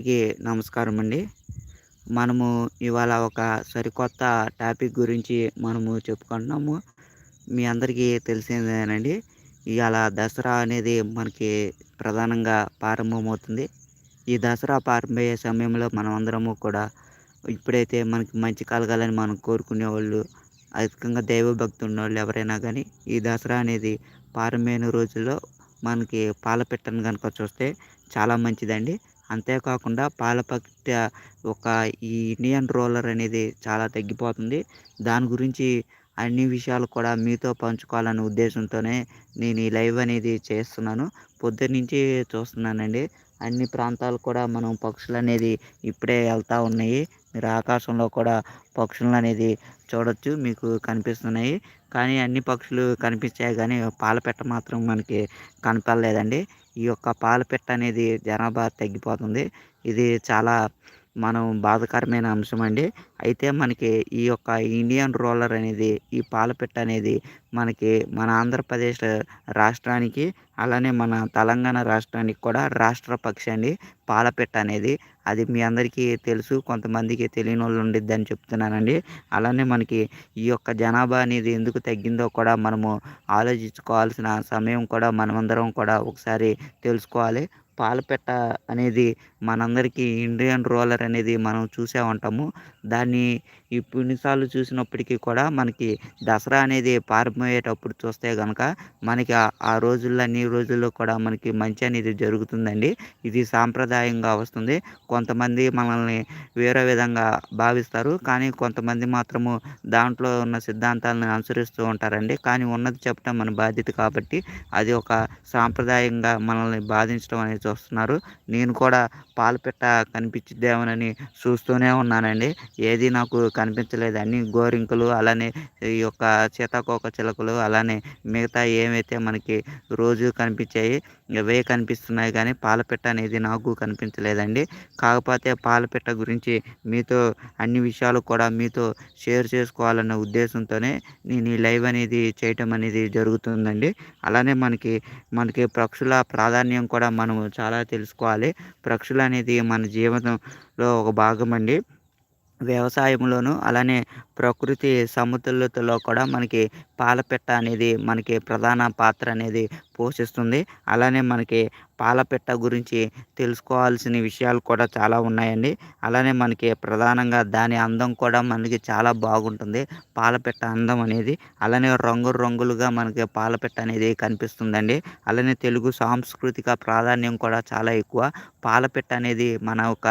అందరికీ నమస్కారం అండి. మనము ఇవాళ ఒక సరికొత్త టాపిక్ గురించి మనము చెప్పుకుంటున్నాము. మీ అందరికీ తెలిసిందేనండి. ఇవాళ దసరా అనేది మనకి ప్రధానంగా ప్రారంభమవుతుంది. ఈ దసరా ప్రారంభమయ్యే సమయంలో మనం అందరము కూడా ఇప్పుడైతే మనకి మంచి కలగాలని మనం కోరుకునే వాళ్ళు అధికంగా దైవభక్తి ఉన్నవాళ్ళు ఎవరైనా కానీ ఈ దసరా అనేది ప్రారంభమైన రోజుల్లో మనకి పాలపిట్టను కనుక చూస్తే చాలా మంచిదండి. అంతేకాకుండా పాలపట్ట ఒక ఈ ఇండియన్ రోలర్ అనేది చాలా తగ్గిపోతుంది. దాని గురించి అన్ని విషయాలు కూడా మీతో పంచుకోవాలనే ఉద్దేశంతోనే నేను ఈ లైవ్ అనేది చేస్తున్నాను. పొద్దున్నుంచి చూస్తున్నానండి. అన్ని ప్రాంతాలు కూడా మనం పక్షులు అనేది ఇప్పుడే వెళ్తూ ఉన్నాయి. మీరు ఆకాశంలో కూడా పక్షులు అనేది చూడొచ్చు మీకు కనిపిస్తున్నాయి. కానీ అన్ని పక్షులు కనిపించాయి కానీ పాలపెట్ట మాత్రం మనకి కనపడలేదండి. ఈ యొక్క పాలపిట్ట అనేది జనాభా తగ్గిపోతుంది. ఇది చాలా మనం బాధాకరమైన అంశం అండి అయితే మనకి ఈ యొక్క ఇండియన్ రూలర్ అనేది ఈ పాలపిట్ట అనేది మనకి మన ఆంధ్రప్రదేశ్ రాష్ట్రానికి అలానే మన తెలంగాణ రాష్ట్రానికి కూడా రాష్ట్ర పక్షి అండి. పాలపిట్ట అనేది. అది మీ అందరికీ తెలుసు కొంతమందికి తెలియని వాళ్ళు ఉండిద్దని చెప్తున్నానండి. అలానే మనకి ఈ యొక్క జనాభా అనేది ఎందుకు తగ్గిందో కూడా మనము ఆలోచించుకోవాల్సిన సమయం కూడా మనమందరం కూడా ఒకసారి తెలుసుకోవాలి. పాలపిట్ట అనేది మనందరికీ ఇండియన్ రూలర్ అనేది మనం చూసే ఉంటాము. దాన్ని ఇప్పుడు చూసినప్పటికీ కూడా మనకి దసరా అనేది ప్రారంభమయ్యేటప్పుడు చూస్తే కనుక మనకి ఆ రోజుల్లో అన్ని రోజుల్లో కూడా మనకి మంచి అనేది జరుగుతుందండి. ఇది సాంప్రదాయంగా వస్తుంది. కొంతమంది మనల్ని వేరే విధంగా భావిస్తారు. కానీ కొంతమంది మాత్రము దాంట్లో ఉన్న సిద్ధాంతాలను అనుసరిస్తూ ఉంటారండి. కానీ ఉన్నది చెప్పడం మన బాధ్యత కాబట్టి అది ఒక సాంప్రదాయంగా మనల్ని బాధించడం అనేది చూస్తున్నారు. నేను కూడా పాలపిట్ట కనిపించిద్దేమోనని చూస్తూనే ఉన్నానండి. ఏది నాకు కనిపించలేదు. అన్ని గోరింకలు అలానే ఈ యొక్క సీతాకోక చిలకలు అలానే మిగతా ఏమైతే మనకి రోజు కనిపించాయి ఇవే కనిపిస్తున్నాయి కానీ పాలపిట్ట అనేది నాకు కనిపించలేదండి. కాకపోతే పాలపిట్ట గురించి మీతో అన్ని విషయాలు కూడా మీతో షేర్ చేసుకోవాలన్న ఉద్దేశంతోనే నేను ఈ లైవ్ అనేది చేయటం అనేది జరుగుతుందండి. అలానే మనకి మనకి పక్షుల ప్రాధాన్యం కూడా మనము చాలా తెలుసుకోవాలి. పక్షులు అనేది మన జీవితంలో ఒక భాగం అండి వ్యవసాయంలోను అలానే ప్రకృతి సమతుల్యతలో కూడా మనకి పాలపిట్ట అనేది మనకి ప్రధాన పాత్ర అనేది పోషిస్తుంది. అలానే మనకి పాలపిట్ట గురించి తెలుసుకోవాల్సిన విషయాలు కూడా చాలా ఉన్నాయండి. అలానే మనకి ప్రధానంగా దాని అందం కూడా మనకి చాలా బాగుంటుంది. పాలపిట్ట అందం అనేది అలానే రంగు రంగులుగా మనకి పాలపిట్ట అనేది కనిపిస్తుందండి. అలానే తెలుగు సాంస్కృతిక ప్రాధాన్యం కూడా చాలా ఎక్కువ. పాలపిట్ట అనేది మన ఒక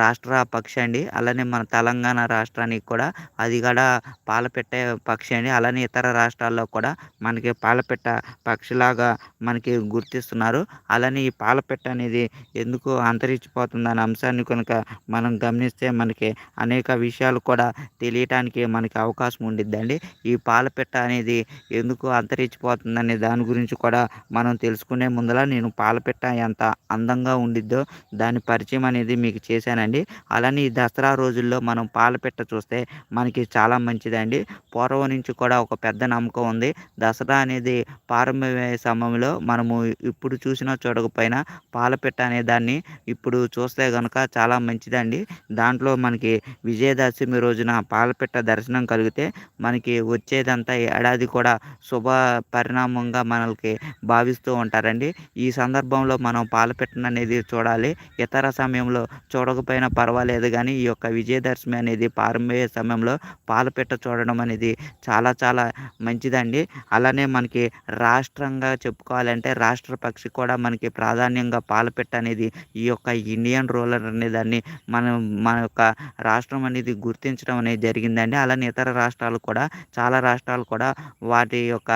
రాష్ట్ర పక్షి అండి. అలానే మన తెలంగాణ రాష్ట్రానికి కూడా అది కూడా పాలపిట్ట పక్షి అండి. అలానే ఇతర రాష్ట్రాల్లో కూడా మనకి పాలపిట్ట పక్షిలాగా మనకి గుర్తిస్తున్నారు. అలానే ఈ పాలపిట్ట అనేది ఎందుకు అంతరించిపోతుంది అనే అంశాన్ని కనుక మనం గమనిస్తే మనకి అనేక విషయాలు కూడా తెలియటానికి మనకి అవకాశం ఉండిద్దండి. ఈ పాలపిట్ట అనేది ఎందుకు అంతరించిపోతుందనే దాని గురించి కూడా మనం తెలుసుకునే ముందర నేను పాలపిట్ట ఎంత అందంగా ఉండిద్దో దాని పరిచయం అనేది మీకు చేశానండి. అలానే ఈ దసరా రోజుల్లో మనం పాలపిట్ట చూస్తే మనకి చాలా మంచిదండి. పూర్వం నుంచి కూడా ఒక పెద్ద నమ్మకం ఉంది. దసరా అనేది ప్రారంభమయ్యే సమయంలో మనము ఇప్పుడు చూసినా చూడకపోయినా పాలపిట్ట అనే దాన్ని ఇప్పుడు చూస్తే కనుక చాలా మంచిదండి. దాంట్లో మనకి విజయదశమి రోజున పాలపిట్ట దర్శనం కలిగితే మనకి వచ్చేదంతా ఏడాది కూడా శుభ పరిణామంగా మనకి భావిస్తూ ఉంటారండి. ఈ సందర్భంలో మనం పాలపిట్టను అనేది చూడాలి. ఇతర సమయంలో చూడకపోయినా పర్వాలేదు కానీ ఈ యొక్క విజయదశమి అనేది ప్రారంభమయ్యే సమయంలో పాలపిట్ట చూడడం అనేది చాలా చాలా మంచిదండి. అలానే మనకి రాష్ట్రంగా చెప్పుకోవాలంటే రాష్ట్ర పక్షి కూడా మనకి ప్రాధాన్యంగా పాలపిట్ట అనేది ఈ యొక్క ఇండియన్ రూలర్ అనే దాన్ని మనం మన యొక్క రాష్ట్రం అనేది గుర్తించడం అనేది జరిగిందండి. అలానే ఇతర రాష్ట్రాలు కూడా చాలా రాష్ట్రాలు కూడా వాటి యొక్క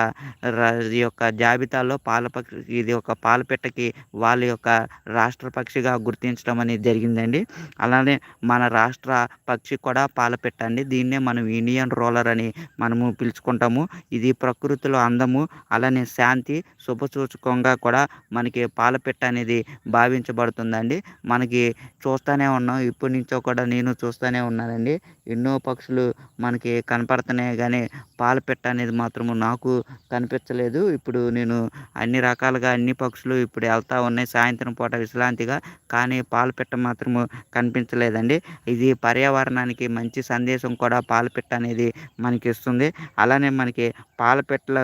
ఈ యొక్క జాబితాలో పాలపక్షి ఇది ఒక పాలపిట్టకి వాళ్ళ యొక్క రాష్ట్ర పక్షిగా గుర్తించడం అనేది జరిగిందండి. అలానే మన రాష్ట్ర పక్షి కూడా పాలపిట్ట అండి దీన్నే మనం ఇండియన్ రోలర్ అని మనము పిలుచుకుంటాము. ఇది ప్రకృతిలో అందము అలానే శాంతి శుభసూచకంగా కూడా మనకి పాలపిట్ట అనేది భావించబడుతుందండి. మనకి చూస్తూనే ఉన్నాం. ఇప్పటి నుంచో కూడా నేను చూస్తూనే ఉన్నానండి. ఎన్నో పక్షులు మనకి కనపడుతున్నాయి కానీ పాలపిట్ట అనేది మాత్రము నాకు కనిపించలేదు. ఇప్పుడు నేను అన్ని రకాలుగా అన్ని పక్షులు ఇప్పుడు వెళ్తూ ఉన్నాయి. సాయంత్రం పూట విశ్రాంతిగా కానీ పాలపిట్ట మాత్రము కనిపించలేదండి. ఇది పర్యావరణానికి మంచి సందేశం కూడా పాలపిట్ట అనేది మనకి ఇస్తుంది అలానే మనకి పాలపిట్టల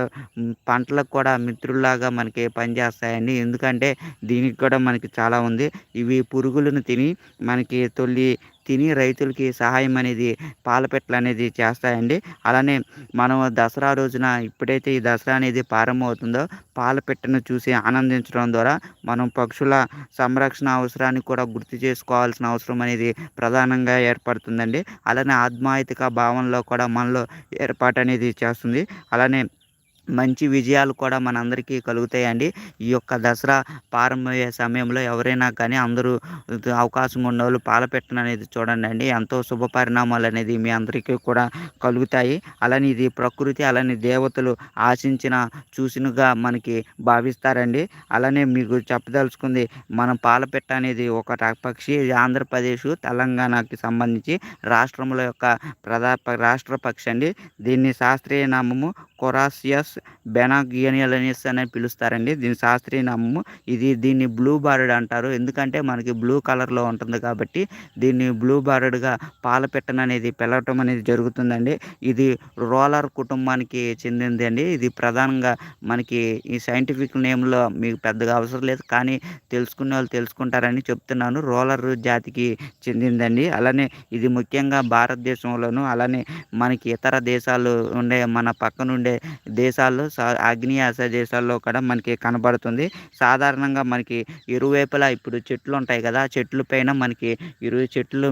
పంటలకు కూడా మిత్రుల్లాగా మనకి పనిచేస్తాయండి. ఎందుకంటే దీనికి కూడా మనకి చాలా ఉంది. ఇవి పురుగులను తిని మనకి తొలి తిని రైతులకి సహాయం అనేది పాలపెట్టలు అనేది చేస్తాయండి. అలానే మనం దసరా రోజున ఇప్పుడైతే ఈ దసరా అనేది ప్రారంభమవుతుందో పాలపెట్టను చూసి ఆనందించడం ద్వారా మనం పక్షుల సంరక్షణ అవసరాన్ని కూడా గుర్తు చేసుకోవాల్సిన అవసరం అనేది ప్రధానంగా ఏర్పడుతుందండి. అలానే ఆత్మాయితిక భావనలో కూడా మనలో ఏర్పాటు అనేది చేస్తుంది. అలానే మంచి విజయాలు కూడా మనందరికీ కలుగుతాయండి. ఈ యొక్క దసరా ప్రారంభమయ్యే సమయంలో ఎవరైనా కానీ అందరూ అవకాశం ఉన్నవాళ్ళు పాలపెట్టను అనేది చూడండి అండి. ఎంతో శుభ పరిణామాలు అనేది మీ అందరికీ కూడా కలుగుతాయి. అలానే ఇది ప్రకృతి అలానే దేవతలు ఆశించిన చూసినగా మనకి భావిస్తారండి. అలానే మీకు చెప్పదలుచుకుంది మనం పాలపెట్ట అనేది ఒక పక్షి ఆంధ్రప్రదేశ్ తెలంగాణకి సంబంధించి రాష్ట్రముల యొక్క ప్రధా రాష్ట్ర పక్షి అండి. దీన్ని శాస్త్రీయ నామము కొరాసియస్ బెనాగియనియలనిస్ అని పిలుస్తారండి. దీని శాస్త్రీయ నామము ఇది దీన్ని బ్లూ బార్డ్ అంటారు. ఎందుకంటే మనకి బ్లూ కలర్లో ఉంటుంది కాబట్టి దీన్ని బ్లూ బార్డ్గా పాలపెట్టను అనేది పిలవటం అనేది జరుగుతుందండి. ఇది రోలర్ కుటుంబానికి చెందింది అండి. ఇది ప్రధానంగా మనకి ఈ సైంటిఫిక్ నేమ్లో మీకు పెద్దగా అవసరం లేదు. కానీ తెలుసుకునే వాళ్ళు తెలుసుకుంటారని చెప్తున్నాను. రోలర్ జాతికి చెందిందండి. అలానే ఇది ముఖ్యంగా భారతదేశంలోను అలానే మనకి ఇతర దేశాలు ఉండే మన పక్కనుండే దేశాలు దేశాల్లో ఆగ్నేయాసియా దేశాల్లో కూడా మనకి కనబడుతుంది. సాధారణంగా మనకి ఇరువైపులా ఇప్పుడు చెట్లు ఉంటాయి కదా చెట్లు చెట్ల పైన మనకి ఇరు చెట్లు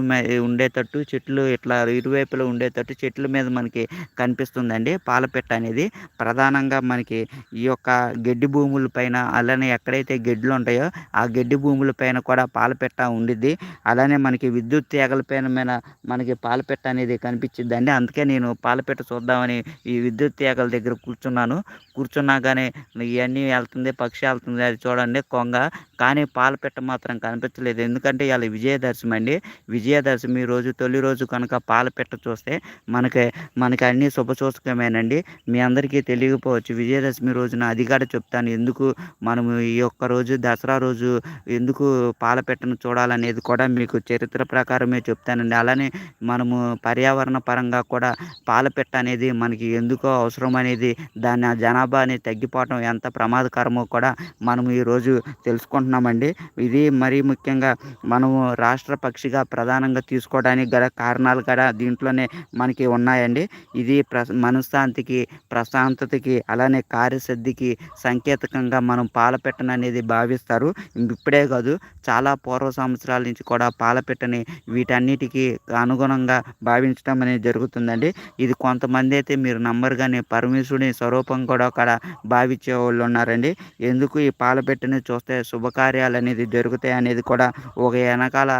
ఉండేటట్టు చెట్లు ఇట్లా ఇరువైపులా ఉండేటట్టు చెట్ల మీద మనకి కనిపిస్తుందండి పాలపెట్ట అనేది. ప్రధానంగా మనకి ఈ యొక్క గడ్డి భూముల పైన అలానే ఎక్కడైతే గడ్డులు ఉంటాయో ఆ గడ్డి భూముల పైన కూడా పాలపెట్ట ఉండిద్ది. అలానే మనకి విద్యుత్ తీగల పైన మీద మనకి పాలపెట్ట అనేది కనిపించిద్దండి. అందుకే నేను పాలపెట్ట చూద్దామని ఈ విద్యుత్ తీగల దగ్గర కూర్చున్నాను. కూర్చున్నాగానే ఇవన్నీ వెళ్తుంది పక్షి వెళ్తుంది అది చూడండి కొంగ. కానీ పాలపిట్ట మాత్రం కనిపించలేదు. ఎందుకంటే ఇవాళ విజయదశమి అండి. విజయదశమి రోజు తొలి రోజు కనుక పాలపిట్ట చూస్తే మనకి మనకి అన్నీ శుభసూచకమేనండి మీ అందరికీ తెలియకపోవచ్చు విజయదశమి రోజున అది కూడా చెప్తాను. ఎందుకు మనము ఈ యొక్క రోజు దసరా రోజు ఎందుకు పాలపిట్టను చూడాలనేది కూడా మీకు చరిత్ర ప్రకారమే చెప్తానండి. అలానే మనము పర్యావరణ పరంగా కూడా పాలపిట్ట అనేది మనకి ఎందుకో అవసరం అనేది దాని జనాభాని జనాభా అనేది తగ్గిపోవటం ఎంత ప్రమాదకరమో కూడా మనము ఈరోజు తెలుసుకుంటున్నామండి. ఇది మరీ ముఖ్యంగా మనము రాష్ట్ర పక్షిగా ప్రధానంగా తీసుకోవడానికి గల కారణాలు కూడా దీంట్లోనే మనకి ఉన్నాయండి. ఇది ప్ర మనశ్శాంతికి ప్రశాంతతకి అలానే కార్యసిద్ధికి సంకేతకంగా మనం పాలపెట్టను అనేది భావిస్తారు. ఇప్పుడే కాదు చాలా పూర్వ సంవత్సరాల నుంచి కూడా పాలపెట్టని వీటన్నిటికీ అనుగుణంగా భావించడం అనేది జరుగుతుందండి. ఇది కొంతమంది అయితే మీరు నంబర్ కానీ పరమేశ్వరుని స్వరూపం రూపం కూడా అక్కడ భావించే వాళ్ళు ఉన్నారండి. ఎందుకు ఈ పాలపెట్టని చూస్తే శుభకార్యాలు అనేది జరుగుతాయి అనేది కూడా ఒక వెనకాల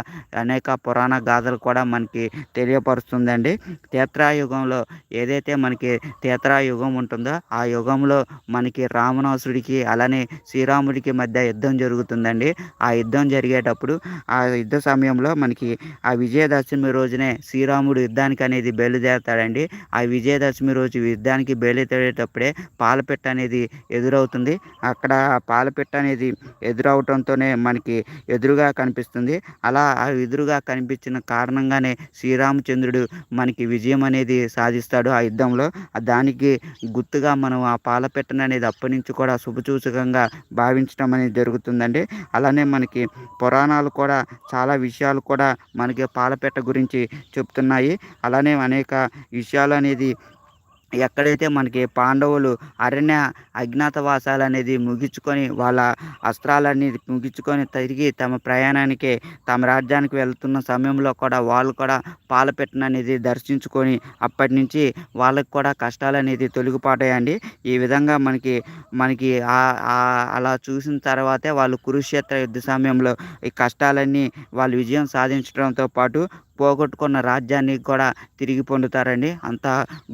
అనేక పురాణ గాథలు కూడా మనకి తెలియపరుస్తుందండి. తీత్రాయుగంలో ఏదైతే మనకి తీత్రాయుగం ఉంటుందో ఆ యుగంలో మనకి రావణాసుడికి అలానే శ్రీరాముడికి మధ్య యుద్ధం జరుగుతుందండి. ఆ యుద్ధం జరిగేటప్పుడు ఆ యుద్ధ సమయంలో మనకి ఆ విజయదశమి రోజునే శ్రీరాముడు యుద్ధానికి అనేది బయలుదేరతాడండి. ఆ విజయదశమి రోజు యుద్ధానికి బయలుదేరేటప్పుడే పాలపెట్ట అనేది ఎదురవుతుంది. అక్కడ పాలపెట్ట అనేది ఎదురవటంతోనే మనకి ఎదురుగా కనిపిస్తుంది. అలా ఆ ఎదురుగా కనిపించిన కారణంగానే శ్రీరామచంద్రుడు మనకి విజయం అనేది సాధిస్తాడు ఆ యుద్ధంలో. దానికి గుర్తుగా మనం ఆ పాలపెట్టను అనేది అప్పటి నుంచి కూడా శుభసూచకంగా భావించడం అనేది జరుగుతుందండి. అలానే మనకి పురాణాలు కూడా చాలా విషయాలు కూడా మనకి పాలపెట్ట గురించి చెప్తున్నాయి. అలానే అనేక విషయాలు అనేది ఎక్కడైతే మనకి పాండవులు అరణ్య అజ్ఞాతవాసాలు అనేది ముగించుకొని వాళ్ళ అస్త్రాలన్నీ ముగించుకొని తిరిగి తమ ప్రయాణానికి తమ రాజ్యానికి వెళ్తున్న సమయంలో కూడా వాళ్ళు కూడా పాలపెట్టను అనేది దర్శించుకొని అప్పటి నుంచి వాళ్ళకి కూడా కష్టాలు అనేది తొలగిపోతాయండి. ఈ విధంగా మనకి మనకి అలా చూసిన తర్వాతే వాళ్ళు కురుక్షేత్ర యుద్ధ సమయంలో ఈ కష్టాలన్నీ వాళ్ళు విజయం సాధించడంతో పాటు పోగొట్టుకున్న రాజ్యాన్ని కూడా తిరిగి పొందుతారండి. అంత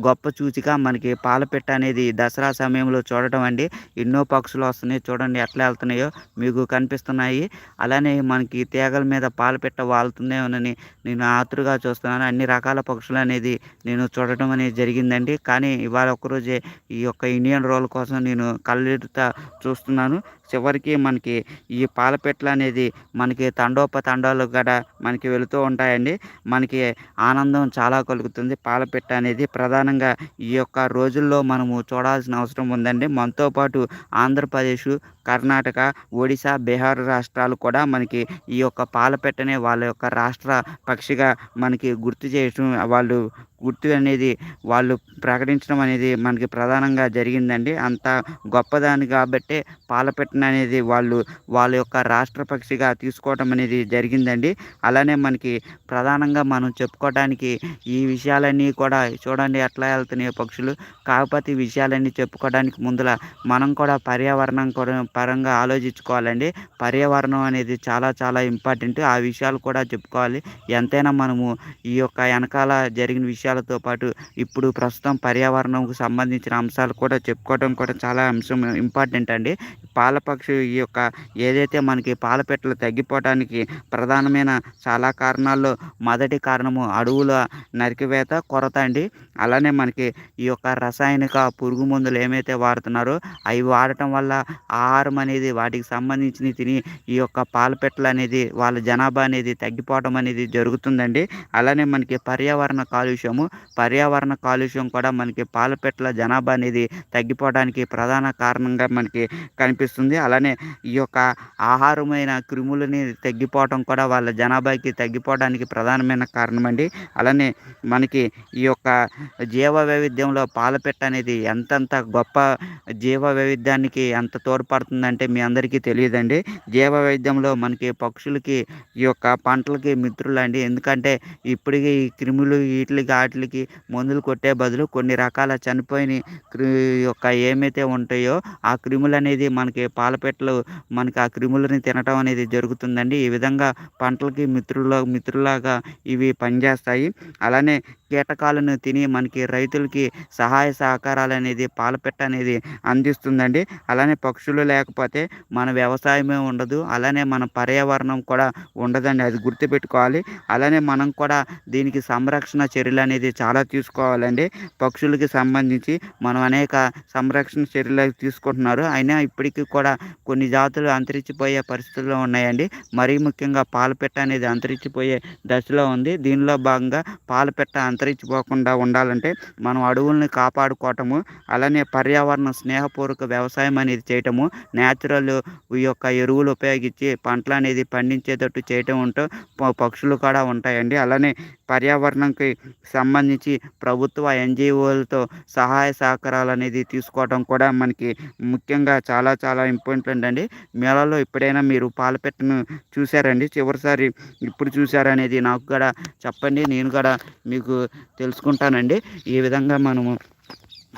గొప్ప సూచిక మనకి పాలపెట్ట అనేది దసరా సమయంలో చూడటం అండి. ఎన్నో పక్షులు వస్తున్నాయి చూడండి ఎట్లా వెళ్తున్నాయో మీకు కనిపిస్తున్నాయి. అలానే మనకి తీగల మీద పాలపెట్ట వాళ్తుందేమోనని నేను ఆతురుగా చూస్తున్నాను. అన్ని రకాల పక్షులు అనేది నేను చూడటం అనేది జరిగిందండి. కానీ ఇవాళ ఒక్కరోజే ఈ యొక్క ఇండియన్ రోల్ కోసం నేను కళ్ళెడుతా చూస్తున్నాను. చివరికి మనకి ఈ పాలపెట్టలు అనేది మనకి తండోపతండాలు కూడా మనకి వెళుతూ ఉంటాయండి. మనకి ఆనందం చాలా కలుగుతుంది. పాలపెట్ట అనేది ప్రధానంగా ఈ యొక్క రోజుల్లో మనము చూడాల్సిన అవసరం ఉందండి. మనతో పాటు ఆంధ్రప్రదేశ్ కర్ణాటక ఒడిశా బీహార్ రాష్ట్రాలు కూడా మనకి ఈ యొక్క పాలపెట్టనే వాళ్ళ యొక్క రాష్ట్ర పక్షిగా మనకి గుర్తు చేయటం వాళ్ళు గుర్తు అనేది వాళ్ళు ప్రకటించడం అనేది మనకి ప్రధానంగా జరిగిందండి. అంత గొప్పదాని కాబట్టి పాలపెట్టను అనేది వాళ్ళు వాళ్ళ యొక్క రాష్ట్ర పక్షిగా తీసుకోవటం అనేది జరిగిందండి. అలానే మనకి ప్రధానంగా మనం చెప్పుకోవడానికి ఈ విషయాలన్నీ కూడా చూడండి ఎట్లా వెళ్తున్నాయి పక్షులు. కాకపోతే ఈ విషయాలన్నీ చెప్పుకోవడానికి ముందర మనం కూడా పర్యావరణం కూడా పరంగా ఆలోచించుకోవాలండి. పర్యావరణం అనేది చాలా చాలా ఇంపార్టెంట్. ఆ విషయాలు కూడా చెప్పుకోవాలి. ఎంతైనా మనము ఈ యొక్క వెనకాల జరిగిన విషయాలు అంశాలతో పాటు ఇప్పుడు ప్రస్తుతం పర్యావరణంకు సంబంధించిన అంశాలు కూడా చెప్పుకోవడం కూడా చాలా అంశం ఇంపార్టెంట్ అండి. పాలపక్షి ఈ యొక్క ఏదైతే మనకి పాలపెట్టలు తగ్గిపోవడానికి ప్రధానమైన చాలా కారణాల్లో మొదటి కారణము అడవుల నరికివేత కొరత అండి. అలానే మనకి ఈ యొక్క రసాయనిక పురుగు మందులు ఏమైతే వాడుతున్నారో అవి వాడటం వల్ల ఆహారం అనేది వాటికి సంబంధించిన తిని ఈ యొక్క పాలపెట్టలు అనేది వాళ్ళ జనాభా అనేది తగ్గిపోవడం అనేది జరుగుతుందండి. అలానే మనకి పర్యావరణ కాలుష్యము పర్యావరణ కాలుష్యం కూడా మనకి పాలపెట్టల జనాభా అనేది తగ్గిపోవడానికి ప్రధాన కారణంగా మనకి కనిపిస్తుంది. అలానే ఈ యొక్క ఆహారమైన క్రిములని తగ్గిపోవటం కూడా వాళ్ళ జనాభాకి తగ్గిపోవడానికి ప్రధానమైన కారణం అండి అలానే మనకి ఈ యొక్క జీవ వైవిధ్యంలో పాలపెట్ట అనేది ఎంతంత గొప్ప జీవ వైవిధ్యానికి ఎంత తోడ్పడుతుందంటే మీ అందరికీ తెలియదండి. జీవ వైవిధ్యంలో మనకి పక్షులకి ఈ యొక్క పంటలకి మిత్రులండి. ఎందుకంటే ఇప్పటికీ ఈ క్రిములు వీటికి వాటికి మందులు కొట్టే బదులు కొన్ని రకాల చనిపోయిన క్రి యొక్క ఏమైతే ఉంటాయో ఆ క్రిములు అనేది మనకి పాలపెట్టలు మనకి ఆ క్రిములని తినటం అనేది జరుగుతుందండి. ఈ విధంగా పంటలకి మిత్రుల మిత్రులాగా ఇవి పనిచేస్తాయి. అలానే కీటకాలను తిని మనకి రైతులకి సహాయ సహకారాలు అనేది పాలపెట్ట అనేది అందిస్తుందండి. అలానే పక్షులు లేకపోతే మన వ్యవసాయమే ఉండదు. అలానే మన పర్యావరణం కూడా ఉండదండి. అది గుర్తుపెట్టుకోవాలి. అలానే మనం కూడా దీనికి సంరక్షణ చర్యలు అనేది చాలా తీసుకోవాలండి. పక్షులకి సంబంధించి మనం అనేక సంరక్షణ చర్యలు తీసుకుంటున్నారు. అయినా ఇప్పటికీ కూడా కొన్ని జాతులు అంతరించిపోయే పరిస్థితుల్లో ఉన్నాయండి. మరీ ముఖ్యంగా పాలపెట్ట అనేది అంతరించిపోయే దశలో ఉంది. దీనిలో భాగంగా పాలపెట్ట అంతరించిపోకుండా ఉండాలంటే మనం అడవుల్ని కాపాడుకోవటము అలానే పర్యావరణ స్నేహపూర్వక వ్యవసాయం అనేది చేయటము న్యాచురల్ ఈ యొక్క ఎరువులు ఉపయోగించి పంటలు అనేది పండించేటట్టు చేయటం ఉంటూ పక్షులు కూడా ఉంటాయండి. అలానే పర్యావరణంకి సంబంధించి ప్రభుత్వ ఎన్జిఓలతో సహాయ సహకారాలు అనేది తీసుకోవడం కూడా మనకి ముఖ్యంగా చాలా చాలా చాలా ఇంపార్టెంట్ అండి. మేళాలో ఎప్పుడైనా మీరు పాలపెట్టను చూసారండి? చివరిసారి ఇప్పుడు చూసారనేది నాకు కూడా చెప్పండి. నేను కూడా మీకు తెలుసుకుంటానండి. ఈ విధంగా మనము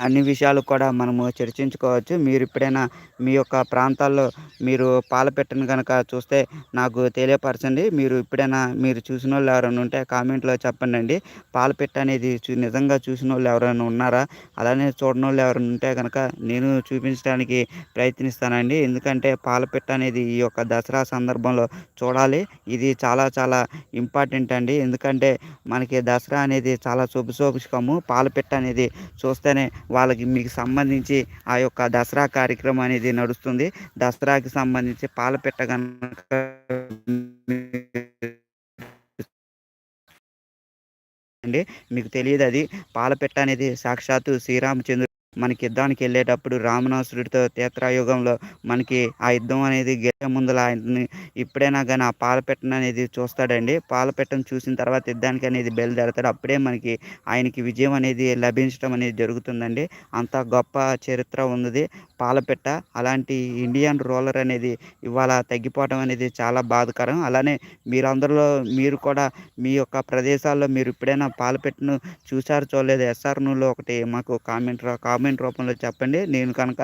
అన్ని విషయాలు కూడా మనము చర్చించుకోవచ్చు. మీరు ఎప్పుడైనా మీ యొక్క ప్రాంతాల్లో మీరు పాలపెట్టను కనుక చూస్తే నాకు తెలియపరచండి. మీరు ఎప్పుడైనా మీరు చూసిన వాళ్ళు ఎవరైనా ఉంటే కామెంట్లో చెప్పండి అండి పాలపెట్ట అనేది చూ- నిజంగా చూసిన వాళ్ళు ఎవరైనా ఉన్నారా? అలానే చూడని వాళ్ళు ఎవరైనా ఉంటే కనుక నేను చూపించడానికి ప్రయత్నిస్తానండి. ఎందుకంటే పాలపెట్ట అనేది ఈ యొక్క దసరా సందర్భంలో చూడాలి. ఇది చాలా చాలా ఇంపార్టెంట్ అండి. ఎందుకంటే మనకి దసరా అనేది చాలా శుభశోభికము పాలపెట్ట అనేది చూస్తేనే వాళ్ళకి మీకు సంబంధించి ఆ యొక్క దసరా కార్యక్రమం అనేది నడుస్తుంది. దసరాకి సంబంధించి పాలపెట్ట కనుక అండి మీకు తెలియదు అది. పాలపెట్ట అనేది సాక్షాత్తు శ్రీరామచంద్రుడు మనకి యుద్ధానికి వెళ్ళేటప్పుడు రామనాసురుడితో తీత్రాయుగంలో మనకి ఆ యుద్ధం అనేది గెలిచే ముందులా ఆయన్ని ఇప్పుడైనా కానీ ఆ పాలపెట్టను అనేది చూస్తాడండి. పాలపెట్టను చూసిన తర్వాత యుద్ధానికి అనేది బయలుదేరతాడు. అప్పుడే మనకి ఆయనకి విజయం అనేది లభించడం అనేది జరుగుతుందండి. అంత గొప్ప చరిత్ర ఉన్నది పాలపెట్ట అలాంటి ఇండియన్ రోలర్ అనేది ఇవాళ తగ్గిపోవడం అనేది చాలా బాధకరం. అలానే మీరందరిలో మీరు కూడా మీ యొక్క ప్రదేశాల్లో మీరు ఎప్పుడైనా పాలపెట్టను చూసారు చూడలేదు ఎస్ఆర్ నూలో ఒకటి మాకు కామెంట్ కామెంట్ కామెంట్ రూపంలో చెప్పండి. నేను కనుక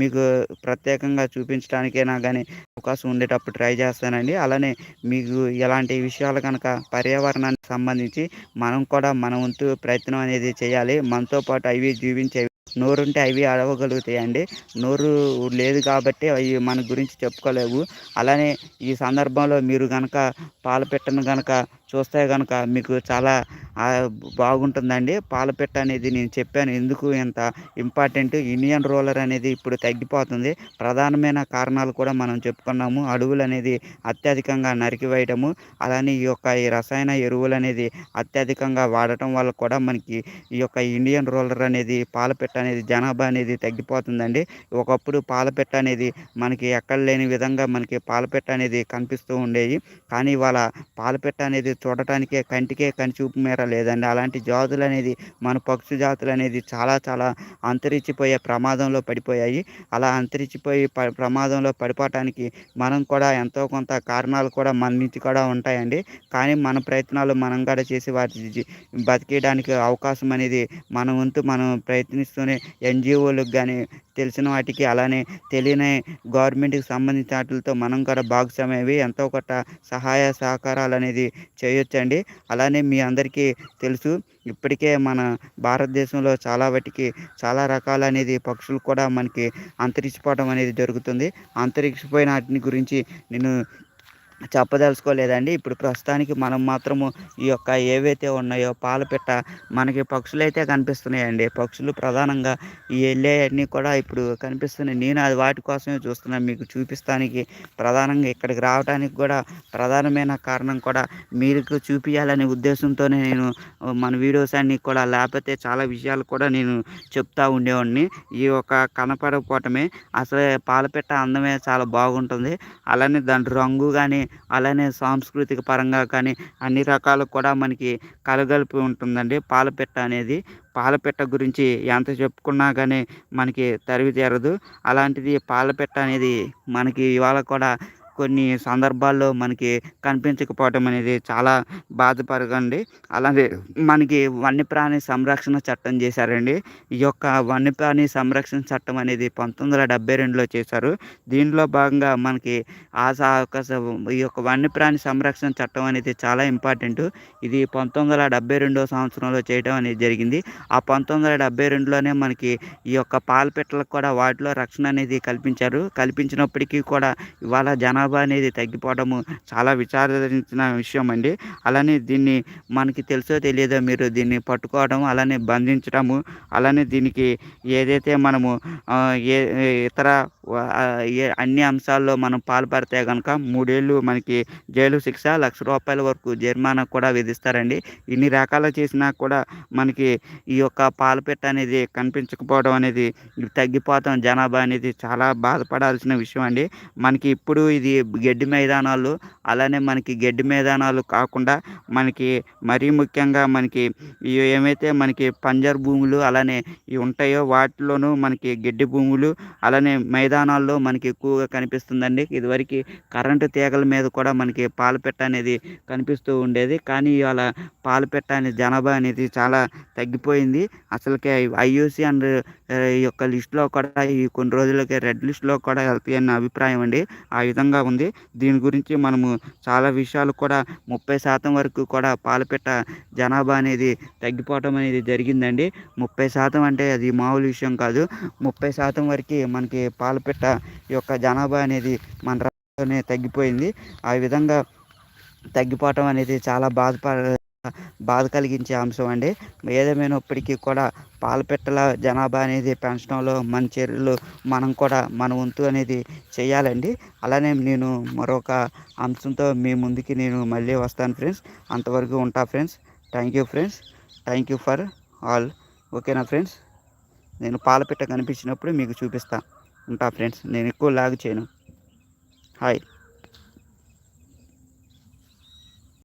మీకు ప్రత్యేకంగా చూపించడానికైనా కానీ అవకాశం ఉండేటప్పుడు ట్రై చేస్తానండి. అలానే మీకు ఎలాంటి విషయాలు కనుక పర్యావరణానికి సంబంధించి మనం కూడా మన వంతు ప్రయత్నం అనేది చేయాలి. మనతో పాటు అవి జీవించే నోరుంటే అవి అడవగలుగుతాయండి. నోరు లేదు కాబట్టి అవి మన గురించి చెప్పుకోలేవు. అలానే ఈ సందర్భంలో మీరు కనుక పాలపెట్టను కనుక చూస్తే కనుక మీకు చాలా బాగుంటుందండి. పాలపిట్ట అనేది నేను చెప్పాను. ఎందుకు ఎంత ఇంపార్టెంట్? ఇండియన్ రోలర్ అనేది ఇప్పుడు తగ్గిపోతుంది. ప్రధానమైన కారణాలు కూడా మనం చెప్పుకున్నాము. అడవులు అనేది అత్యధికంగా నరికివేయడము. అలానే ఈ యొక్క ఈ రసాయన ఎరువులు అనేది అత్యధికంగా వాడటం వల్ల కూడా మనకి ఈ యొక్క ఇండియన్ రోలర్ అనేది పాలపిట్ట అనేది జనాభా అనేది తగ్గిపోతుందండి. ఒకప్పుడు పాలపిట్ట అనేది మనకి ఎక్కడ లేని విధంగా మనకి పాలపిట్ట అనేది కనిపిస్తూ ఉండేవి. కానీ ఇవాళ పాలపిట్ట అనేది చూడటానికే కంటికే కనిచూపు మేర లేదండి. అలాంటి జాతులు అనేది మన పక్షి జాతులు అనేది చాలా చాలా అంతరించిపోయే ప్రమాదంలో పడిపోయాయి. అలా అంతరించిపోయి ప ప్రమాదంలో పడిపోవటానికి మనం కూడా ఎంతో కొంత కారణాలు కూడా మన నుంచి కూడా ఉంటాయండి. కానీ మన ప్రయత్నాలు మనం కూడా చేసి వాటి బతికేయడానికి అవకాశం అనేది మన వంతు మనం ప్రయత్నిస్తూనే ఎన్జిఓలకు కానీ తెలిసిన వాటికి అలానే తెలియని గవర్నమెంట్కి సంబంధించిన వాటితో మనం కూడా భాగస్వామ్యవి ఎంతో ఒకట సహాయ సహకారాలు అనేది చేయొచ్చండి. అలానే మీ అందరికీ తెలుసు ఇప్పటికే మన భారతదేశంలో చాలా వాటికి చాలా రకాల అనేది పక్షులు కూడా మనకి అంతరించిపోవడం అనేది జరుగుతుంది. అంతరించిపోయిన వాటిని గురించి నేను చెప్పదలుచుకోలేదండి. ఇప్పుడు ప్రస్తుతానికి మనం మాత్రము ఈ యొక్క ఏవైతే ఉన్నాయో పాలపిట్ట మనకి పక్షులు అయితే కనిపిస్తున్నాయండి. పక్షులు ప్రధానంగా ఈ వెళ్ళేవన్నీ కూడా ఇప్పుడు కనిపిస్తున్నాయి. నేను అది వాటి కోసమే చూస్తున్నాను. మీకు చూపిస్తానికి ప్రధానంగా ఇక్కడికి రావడానికి కూడా ప్రధానమైన కారణం కూడా మీకు చూపించాలనే ఉద్దేశంతోనే నేను మన వీడియోస్ అన్నీ కూడా లేకపోతే చాలా విషయాలు కూడా నేను చెప్తా ఉండేవాడిని. ఈ యొక్క కనపడకపోవటమే అసలు పాలపిట్ట అందమే చాలా బాగుంటుంది. అలానే దాని రంగు కానీ అలానే సాంస్కృతిక పరంగా కానీ అన్ని రకాలు కూడా మనకి కలగలిపి ఉంటుందండి. పాలపిట్ట అనేది పాలపిట్ట గురించి ఎంత చెప్పుకున్నా కానీ మనకి తరివి తీరదు. అలాంటిది పాలపిట్ట అనేది మనకి ఇవాళ కూడా కొన్ని సందర్భాల్లో మనకి కనిపించకపోవటం అనేది చాలా బాధపడకండి. అలాగే మనకి వన్యప్రాణి సంరక్షణ చట్టం చేశారండి. ఈ యొక్క వన్యప్రాణి సంరక్షణ చట్టం అనేది పంతొమ్మిది వందల డెబ్బై రెండులో చేశారు. దీనిలో భాగంగా మనకి ఆశా ఈ యొక్క వన్యప్రాణి సంరక్షణ చట్టం అనేది చాలా ఇంపార్టెంట్. ఇది పంతొమ్మిది వందల డెబ్బై రెండో సంవత్సరంలో చేయడం అనేది జరిగింది. ఆ పంతొమ్మిది వందల డెబ్బై రెండులోనే మనకి ఈ యొక్క పాలపెట్టలకు కూడా వాటిలో రక్షణ అనేది కల్పించారు. కల్పించినప్పటికీ కూడా ఇవాళ జనాభా జనాభా అనేది తగ్గిపోవడము చాలా విచారించిన విషయం అండి అలానే దీన్ని మనకి తెలుసో తెలియదో మీరు దీన్ని పట్టుకోవడం అలానే బంధించడము అలానే దీనికి ఏదైతే మనము ఏ ఇతర అన్ని అంశాల్లో మనం పాల్పడితే కనుక మూడేళ్ళు మనకి జైలు శిక్ష లక్ష రూపాయల వరకు జరిమానా కూడా విధిస్తారండి. ఇన్ని రకాలు చేసినా కూడా మనకి ఈ యొక్క పాలపెట్ట అనేది కనిపించకపోవడం అనేది తగ్గిపోతాం. జనాభా అనేది చాలా బాధపడాల్సిన విషయం అండి మనకి ఇప్పుడు ఇది గడ్డి మైదానాలు అలానే మనకి గడ్డి మైదానాలు కాకుండా మనకి మరీ ముఖ్యంగా మనకి ఏమైతే మనకి పంజర్ భూములు అలానే ఇవి ఉంటాయో వాటిలోనూ మనకి గడ్డి భూములు అలానే మైదానాల్లో మనకి ఎక్కువగా కనిపిస్తుందండి. ఇదివరకు కరెంటు తీగల మీద కూడా మనకి పాలపెట్ట అనేది కనిపిస్తూ ఉండేది. కానీ ఇవాళ పాలపెట్ట అనే జనాభా అనేది చాలా తగ్గిపోయింది. అసలుకే ఐయూసీ అండ్ ఈ యొక్క లిస్టులో కూడా ఈ కొన్ని రోజులకి రెడ్ లిస్టులో కూడా వెళ్తాయి అన్న అభిప్రాయం అండి. ఆ విధంగా ఉంది. దీని గురించి మనము చాలా విషయాలు కూడా ముప్పై శాతం వరకు కూడా పాలపిట్ట జనాభా అనేది తగ్గిపోవటం అనేది జరిగిందండి. ముప్పై శాతం అంటే అది మామూలు విషయం కాదు. ముప్పై శాతం వరకు మనకి పాలపిట్ట యొక్క జనాభా అనేది మన రాష్ట్రంలోనే తగ్గిపోయింది. ఆ విధంగా తగ్గిపోవటం అనేది చాలా బాధపడ బాధ కలిగించే అంశం అండి. ఏదేమైనప్పటికీ కూడా పాలపిట్టల జనాభా అనేది పెంచడంలో మన చర్యలు మనం కూడా మన వంతు అనేది చేయాలండి. అలానే నేను మరొక అంశంతో మీ ముందుకి నేను మళ్ళీ వస్తాను ఫ్రెండ్స్. అంతవరకు ఉంటా friends. Thank you friends. Thank you for all. ఓకేనా ఫ్రెండ్స్? నేను పాలపిట్ట కనిపించినప్పుడు మీకు చూపిస్తాను ఉంటా ఫ్రెండ్స్. నేను ఎక్కువ లాగ్ చేయను. హాయ్.